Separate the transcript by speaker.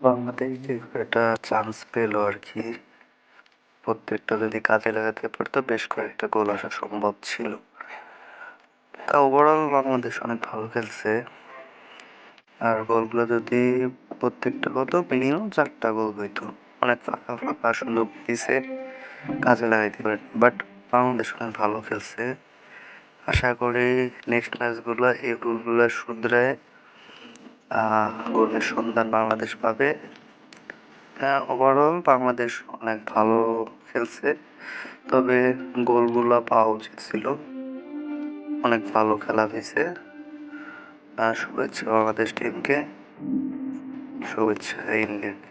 Speaker 1: একটা চান্স পেল আর কি। প্রত্যেকটা যদি কাজে লাগাতে পারতো, বেশ কয়েকটা গোল আসা সম্ভব ছিল। তা ওভারঅল বাংলাদেশ অনেক ভালো খেলছে। আর গোলগুলো যদি প্রত্যেকটা হতো মিনিমাম চারটা গোল হইতো। অনেক ফাঁকা ফাঁকা সুযোগ দিছে, কাজে লাগাইতে পারে বাট বাংলাদেশ অনেক ভালো খেলছে। আশা করি নেক্সট ম্যাচগুলো এই ভুলগুলো শুধরায় গোলের সন্ধান বাংলাদেশ পাবে। হ্যাঁ ওভারঅল বাংলাদেশ অনেক ভালো খেলছে, তবে গোলগুলো পাওয়া উচিত ছিল। অনেক ভালো খেলা হয়েছে। শুভেচ্ছা বাংলাদেশ টিমকে শুভেচ্ছা ইন্ডিয়ানকে।